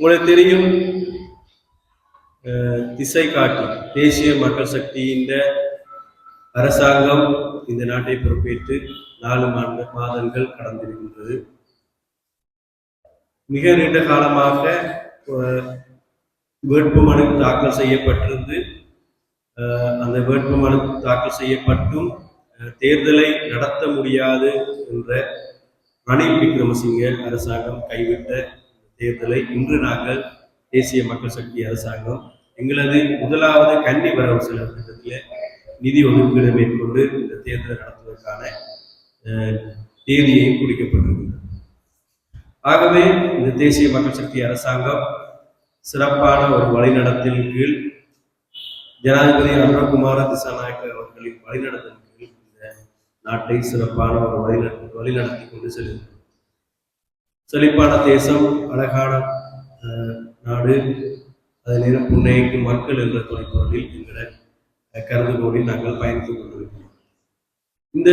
உங்களுக்கு தெரியும் அஹ், திசை காட்டி தேசிய மக்கள் சக்தியின் அரசாங்கம் இந்த நாட்டை பொறுப்பேற்று நாலு மாத மாதங்கள் கடந்திருக்கின்றது மிக நீண்ட காலமாக வேட்புமனு தாக்கல் செய்யப்பட்டிருந்து அஹ், அந்த வேட்புமனு தாக்கல் செய்யப்பட்டும் அஹ், தேர்தலை நடத்த முடியாது என்ற ரணில் விக்ரமசிங்க அரசாங்கம் கைவிட்ட தேர்தலை இன்று நாங்கள் தேசிய மக்கள் சக்தி அரசாங்கம் எங்களது முதலாவது கன்னி வரவு செலவு திட்டத்தில் நிதி ஒதுக்கீடு மேற்கொண்டு இந்த தேர்தலை நடத்துவதற்கான அஹ், தேதியையும் குறிக்கப்பட்டிருக்கிறது. ஆகவே இந்த தேசிய மக்கள் சக்தி அரசாங்கம் சிறப்பான ஒரு வழிநடத்தின் கீழ் ஜனாதிபதி அனுரகுமார திசாநாயக்க அவர்களின் வழிநடத்தின் கீழ் இந்த நாட்டை சிறப்பான ஒரு வழிநட வழிநடத்தி கொண்டு செல்கிறது. செழிப்பான தேசம் அழகான நாடு அதே நேரம் புன்னகைக்கும் மக்கள் என்ற தொலைப்பொருளில் எங்களை கருதுகோளில் நாங்கள் பயணித்துக் கொண்டிருக்கிறோம். இந்த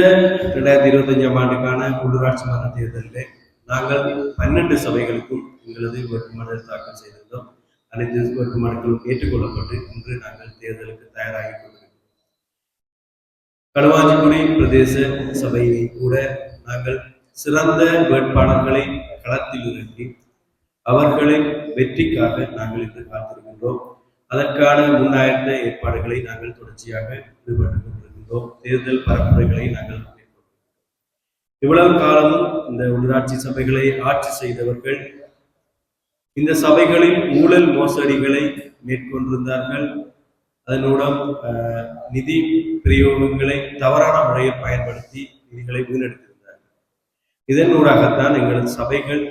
ரெண்டாயிரத்தி இருபத்தஞ்சாம் ஆண்டுக்கான உள்ளூராட்சி மன்ற தேர்தலில் நாங்கள் பன்னெண்டு சபைகளுக்கும் எங்களது வேட்புமனு தாக்கல் செய்திருந்தோம். அனைத்து வேட்புமனுக்களும் ஏற்றுக்கொள்ளப்பட்டு இன்று நாங்கள் தேர்தலுக்கு தயாராகி கொண்டிருக்கிறோம். களுவாஞ்சிக்குடி பிரதேச சபையை கூட நாங்கள் சிறந்த வேட்பாளர்களை களத்தில் இறங்கி அவர்களின் வெற்றிக்காக நாங்கள் இன்று காத்திருக்கின்றோம். அதற்கான முன்னாயத்த ஏற்பாடுகளை நாங்கள் தொடர்ச்சியாக ஈடுபட்டுக் கொண்டிருக்கின்றோம். தேர்தல் பரப்புரைகளை நாங்கள் இவ்வளவு காலமும் இந்த உள்ளாட்சி சபைகளை ஆட்சி செய்தவர்கள் இந்த சபைகளில் ஊழல் மோசடிகளை மேற்கொண்டிருந்தார்கள். அதனூடம் அஹ், நிதி பிரயோகங்களை தவறான முறையில் பயன்படுத்தி நிதிகளை இதன் ஊடாகத்தான் எங்களது சபைகள்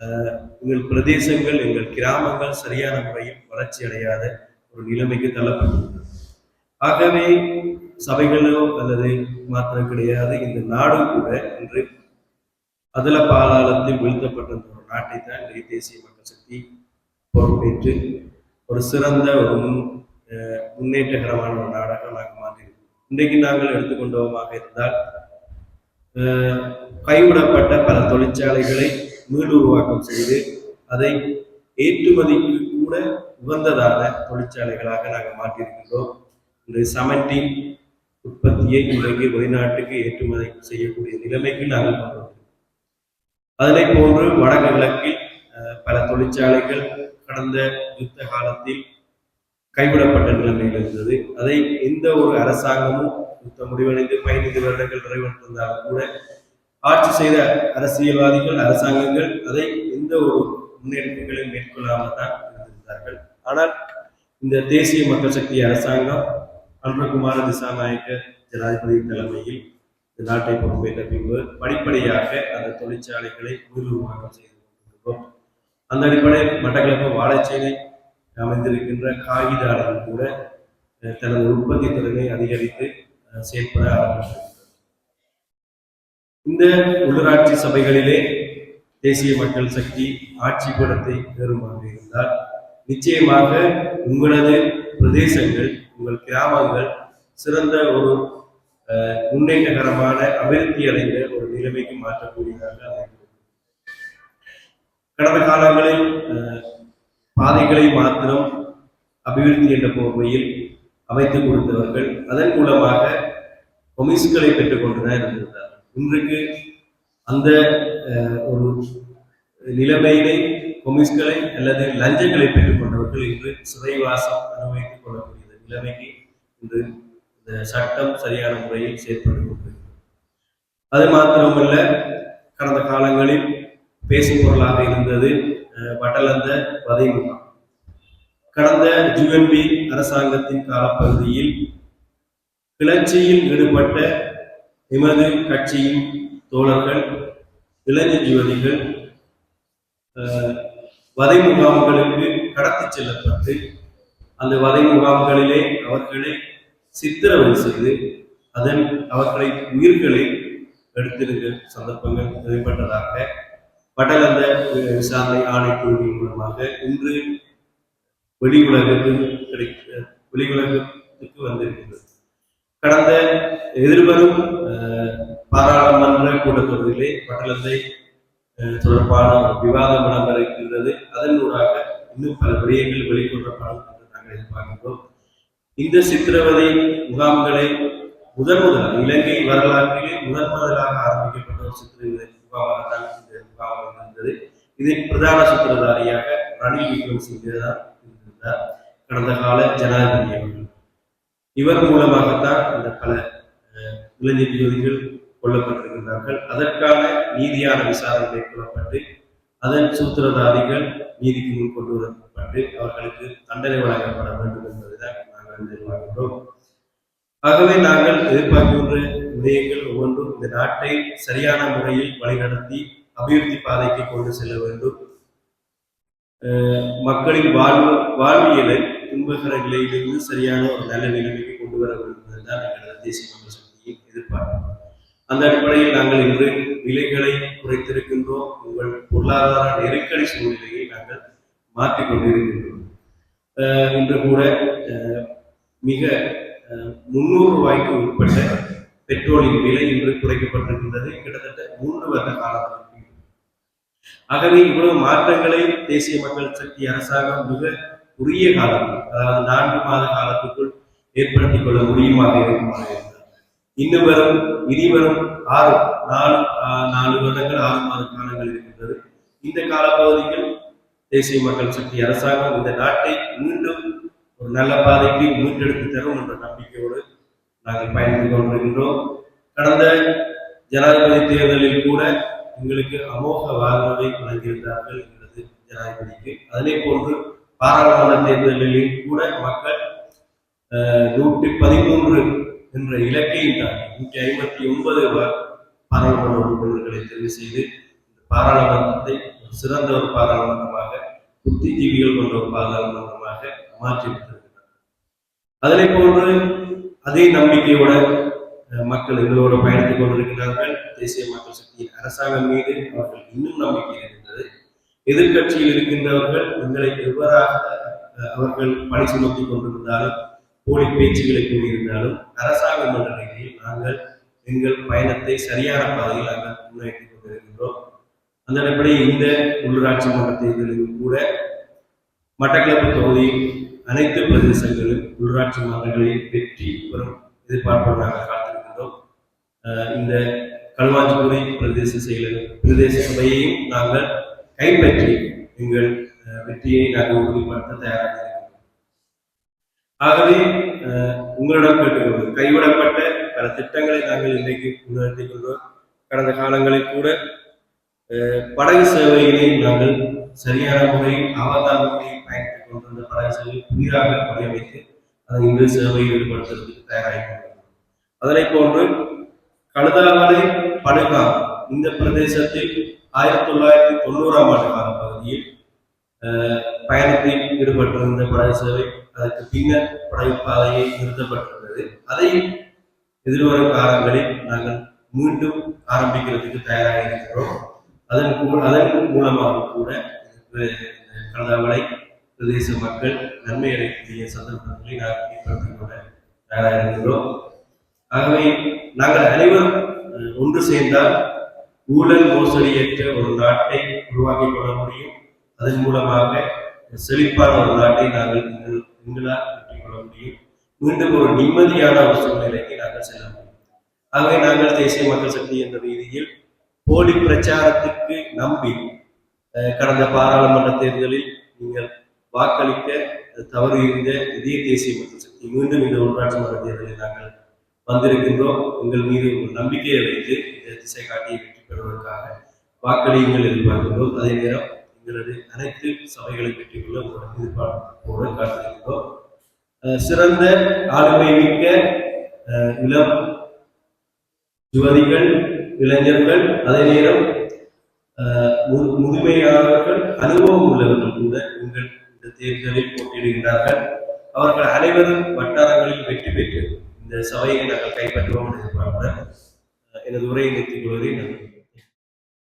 அஹ், எங்கள் பிரதேசங்கள் எங்கள் கிராமங்கள் சரியான முறையில் வளர்ச்சி அடையாத ஒரு நிலைமைக்கு தள்ளப்பட்டுள்ளது ஆகவே சபைகளோ அல்லது மாத்திரம் கிடையாது இந்த நாடும் கூட இன்று அதல பாலாளத்தில் வீழ்த்தப்பட்டிருந்த ஒரு நாட்டை தான் இன்றைய தேசிய மக்கள் சக்தி பொறுப்பேற்று ஒரு சிறந்த ஒரு முன் அஹ், முன்னேற்றகரமான ஒரு நாடாக நாங்கள் மாற்றியிருக்கோம் இன்றைக்கு நாங்கள் எடுத்துக்கொண்டோமாக இருந்தால் அஹ், கைவிடப்பட்ட பல தொழிற்சாலைகளை மீளுருவாக்கம் செய்து அதை ஏற்றுமதிக்கு கூட உகந்ததான தொழிற்சாலைகளாக நாங்கள் மாற்றியிருக்கின்றோம். இன்று சமண்டின் உற்பத்தியை இன்றைக்கு வெளிநாட்டுக்கு ஏற்றுமதி செய்யக்கூடிய நிலைமைக்கு நாங்கள் கொண்டு அதனை போன்று வடக்கு கிழக்கில் அஹ், பல தொழிற்சாலைகள் கடந்த யுத்த காலத்தில் கைவிடப்பட்ட நிலைமையில் இருந்தது. அதை எந்த ஒரு அரசாங்கமும் யுத்த முடிவடைந்து பதினைந்து வருடங்கள் நிறைவேற்றிருந்தாலும் கூட ஆட்சி செய்த அரசியல்வாதிகள் அரசாங்கங்கள் அதை எந்த ஒரு முன்னெடுப்புகளையும் மேற்கொள்ளாமல் தான் இருந்திருந்தார்கள். ஆனால் இந்த தேசிய மக்கள் சக்தி அரசாங்கம் அன்பகுமார திசாநாயக்க ஜனாதிபதி தலைமையில் இந்த நாட்டை பொறுப்பேற்ற பின்பு படிப்படியாக அந்த தொழிற்சாலைகளை உருவாக்கம் செய்து கொண்டிருக்கிறோம் அந்த அடிப்படையில் மட்டக்களப்பு வாழைச்சேனை அமைந்திருக்கின்ற காகித ஆலைகள் கூட தனது உற்பத்தி திறனை அதிகரித்து அஹ், செயற்பட இந்த உள்ளூராட்சி சபைகளிலே தேசிய மக்கள் சக்தி ஆட்சி படத்தை பெறுமாக இருந்தால் நிச்சயமாக உங்களது பிரதேசங்கள் உங்கள் கிராமங்கள் சிறந்த ஒரு அஹ், முன்னேற்றகரமான அபிவிருத்தி அடைந்த ஒரு நிலைமைக்கு மாற்றக்கூடியதாக அமைகிறது. கடந்த காலங்களில் அஹ், பாதைகளை மாத்திரம் அபிவிருத்தி என்ற போர்வையில் அமைத்துக் கொடுத்தவர்கள் அதன் மூலமாக கொமிஸ்களை பெற்றுக் கொண்டுதான் இன்றைக்கு அந்த அஹ், ஒரு நிலைமையிலே கொமிஸ்களை அல்லது லஞ்சங்களை பெற்றுக் கொண்டவர்கள் இன்று சிறைவாசம் அனுபவித்துக் கொள்ளக்கூடிய நிலைமைக்கு இன்று இந்த சட்டம் சரியான முறையில் செயற்பட்டு கொண்டிருக்கிறது. அது மாத்திரமல்ல கடந்த காலங்களில் பேசும் பொருளாக இருந்தது அஹ், வட்டலந்த வதை முகாம் கடந்த ஜிஎன்பி அரசாங்கத்தின் காலப்பகுதியில் கிளர்ச்சியில் ஈடுபட்ட எமது கட்சியின் தோழர்கள் இளைஞர் யுவதிகள் வதை முகாம்களுக்கு கடத்தி செல்லப்பட்டு அந்த வதை முகாம்களிலே அவர்களை சித்திரவதை செய்து அதன் அவர்களை உயிர்களை எடுத்திருந்த சந்தர்ப்பங்கள் ஏற்பட்டதாக பட்டலந்த விசாரணை ஆணைக்குழுவின் மூலமாக இன்று வெளி உலகத்துக்கு கிடைக்க வெளி உலகத்துக்கு வந்திருக்கிறது. கடந்த எதிர்வரும் பாராளுமன்ற கூட்டத்தொடரிலே பட்டலத்தை அஹ், தொடர்பான ஒரு விவாதம் இடம்பெறுகின்றது அதனூடாக விடயங்கள் வெளிக்கொள்ளப்படும் என்று நாங்கள் எதிர்பார்க்கின்றோம். இந்த சித்திரவதை முகாம்களை முதன் முதல் இலங்கை வரலாற்றிலே முதன் முதலாக ஆரம்பிக்கப்பட்ட ஒரு சித்திரவதை முகாமாக தான் இந்த முகாம் இருந்தது இதில் பிரதான சித்திரதாரியாக ரணில் விக்ரமசிங்கே தான் இருந்திருந்தார். கடந்த கால ஜனாதிபதி அவர்கள். இவர் மூலமாகத்தான் இந்த பல அஹ், இளைஞர் யுவதிகள் கொல்லப்பட்டிருக்கிறார்கள் அதற்கான நீதியான விசாரணை மேற்கொள்ளப்பட்டு அதன் சூத்திரதாரிகள் நீதிக்கு முன் கொண்டு வரப்பட்டு அவர்களுக்கு தண்டனை வழங்கப்பட வேண்டும் என்பதுதான் நாங்கள் எதிர்பார்க்கின்றோம். ஆகவே நாங்கள் எதிர்பார்க்கின்ற விடயங்கள் ஒவ்வொன்றும் இந்த நாட்டை சரியான முறையில் வழிநடத்தி அபிவிருத்தி பாதைக்கு கொண்டு செல்ல வேண்டும். அஹ் மக்களின் வாழ்வு வாழ்வியலை துன்பகர நிலையிலிருந்து சரியான ஒரு நல்ல நிலைமைக்கு கொண்டு வர வேண்டும் என்பதுதான் எங்களது தேசிய மக்கள் சக்தியை எதிர்பார்ப்பு. அந்த அடிப்படையில் நாங்கள் இன்று விலைகளை குறைத்திருக்கின்றோம். உங்கள் பொருளாதார நெருக்கடி சூழ்நிலையை நாங்கள் மாற்றிக் கொண்டிருக்கின்றோம் அஹ் இன்று கூட அஹ் மிக அஹ், முன்னூறு ரூபாய்க்கு உட்பட்ட பெட்ரோலின் விலை இன்று குறைக்கப்பட்டிருக்கின்றது. கிட்டத்தட்ட மூன்று வருட காலத்திற்கு. ஆகவே இவ்வளவு மாற்றங்களை தேசிய மக்கள் சக்தி அரசாங்கம் மிக உரிய காலத்தில் அதாவது நான்கு மாத காலத்துக்குள் ஏற்படுத்திக் கொள்ள முடியுமாக இருக்குமாறு இன்னும் வரும் இனி வரும் ஆறு நாலு ஆஹ், நாலு வருடங்கள் ஆறு மாத காலங்கள் இருக்கின்றது. இந்த காலப்பகுதியில் தேசிய மக்கள் சக்தி அரசாங்கம் இந்த நாட்டை மீண்டும் ஒரு நல்ல பாதைக்கு மீட்டெடுத்து தரும் என்ற நம்பிக்கையோடு நாங்கள் பயணித்துக் கொண்டிருக்கின்றோம். கடந்த ஜனாதிபதி தேர்தலில் கூட எங்களுக்கு அமோக வாழ்வை வழங்கியிருந்தார்கள் எங்களது ஜனாதிபதிக்கு. அதே போன்று பாராளுமன்ற தேர்தலில் கூட மக்கள் நூற்றி பதிமூன்று என்ற இலக்கையும் தாண்டி நூற்றி ஐம்பத்தி ஒன்பது பாராளுமன்ற உறுப்பினர்களை தெரிவு செய்து இந்த பாராளுமன்றத்தை ஒரு சிறந்த ஒரு பாராளுமன்றமாக புத்திஜீவிகள் கொண்ட ஒரு பாராளுமன்றமாக மாற்றிவிட்டிருக்கிறார் அதனை போன்று அதே நம்பிக்கையோட அஹ், மக்கள் எங்களோடு பயணித்துக் கொண்டிருக்கிறார்கள். தேசிய மக்கள் சக்தியின் அரசாங்கம் மீது அவர்கள் இன்னும் நம்பிக்கை இருக்கின்றது. எதிர்க்கட்சியில் இருக்கின்றவர்கள் எங்களை எவ்வாறாக அஹ், அவர்கள் பணி சுமத்தி கொண்டிருந்தாலும் போலி பேச்சுகளை கூறியிருந்தாலும் அரசாங்கம் என்ற நிலையில் நாங்கள் எங்கள் பயணத்தை சரியான பாதையில் நாங்கள் முன்னேற்றிக் கொண்டிருக்கின்றோம். அந்த அடிப்படையில் இந்த உள்ளூராட்சி மன்ற தேர்தலிலும் கூட மட்டக்களப்பு தொகுதியில் அனைத்து பிரதேசங்களும் உள்ளூராட்சி மன்றங்களில் வெற்றி பெறும் எதிர்பார்ப்போடு நாங்கள் காத்திருக்கின்றோம். அஹ் இந்த களுவாஞ்சிபுரை பிரதேச செயலர் பிரதேச சபையையும் நாங்கள் கைப்பற்றி எங்கள் அஹ், வெற்றியை நாங்கள் உறுதிப்படுத்த தயாராக இருக்கிறோம். ஆகவே அஹ், உங்களிடம் கேட்டுக்கொள்வது கைவிடப்பட்ட பல திட்டங்களை நாங்கள் இன்றைக்கு முன்னெடுத்துக் கொண்டோம். கடந்த காலங்களில் கூட அஹ், படகு சேவையினை நாங்கள் சரியான முறையில் அவதான முறையில் பயணித்துக் கொண்டிருந்த படகு சேவை புதிதாக வடிவமைத்து அதை இன்று சேவையில் ஈடுபடுத்துவதற்கு தயாராகி அதனை போன்று கழுதாவளை படுகா இந்த பிரதேசத்தில் ஆயிரத்தி தொள்ளாயிரத்தி தொண்ணூறாம் ஆண்டு கால பகுதியில் பயணத்தில் ஈடுபட்டிருந்த படகு சேவை அதற்கு பின்னர் படகு பாதையை நிறுத்தப்பட்டிருந்தது. அதை எதிர்வரும் காலங்களில் நாங்கள் மீண்டும் ஆரம்பிக்கிறதுக்கு தயாராக இருக்கிறோம். அதன் கூட அதன் மூலமாக கூட அஹ், பிரதேச மக்கள் நன்மை அடையக்கூடிய சந்தர்ப்பங்களை நாங்கள் ஏற்படுத்திக் கொள்ள தயாராக இருக்கிறோம். ஆகவே நாங்கள் அனைவரும் ஒன்று சேர்ந்தால் ஊழல் மோசடியற்ற ஒரு நாட்டை உருவாக்கிக் கொள்ள முடியும். அதன் மூலமாக செழிப்பான ஒரு நாட்டை நாங்கள் எங்கள்- எங்களால் வெற்றிக் கொள்ள முடியும். மீண்டும் ஒரு நிம்மதியான ஒரு சூழ்நிலைக்கு நாங்கள் செல்ல முடியும். ஆகவே நாங்கள் தேசிய மக்கள் சக்தி என்ற ரீதியில் போலி பிரச்சாரத்துக்கு நம்பி அஹ், கடந்த பாராளுமன்ற தேர்தலில் நீங்கள் வாக்களிக்க தவறு இருந்த இதே தேசிய மக்கள் சக்தி மீண்டும் இந்த உள்ளாட்சி மன்ற தேர்தலில் நாங்கள் வந்திருக்கின்றோம். உங்கள் மீது ஒரு நம்பிக்கையை வைத்து இந்த திசை காட்டியை வெற்றி பெறுவதற்காக வாக்களியுங்கள் எதிர்பார்க்கின்றோம். அதே நேரம் எங்களுடைய அனைத்து சபைகளை பெற்றுக்கொள்ள ஒரு எதிர்பார்ப்போடு காத்திருக்கின்றோம் அஹ் சிறந்த ஆளுமை மிக்க அஹ், இளம் யுவதிகள் இளைஞர்கள் அதே நேரம் அஹ், முதுமையானவர்கள் அனுபவம் உள்ளவர்கள் கூட உங்கள் இந்த தேர்தலில் போட்டியிடுகின்றார்கள். அவர்கள் அனைவரும் வட்டாரங்களில் வெற்றி பெற்று இந்த சபையை நாங்கள் கைப்பற்றுவோம் என்று எதிர்பார்க்கிறேன் எனது உரையை நிறுத்திக் கொள்வதை நன்றி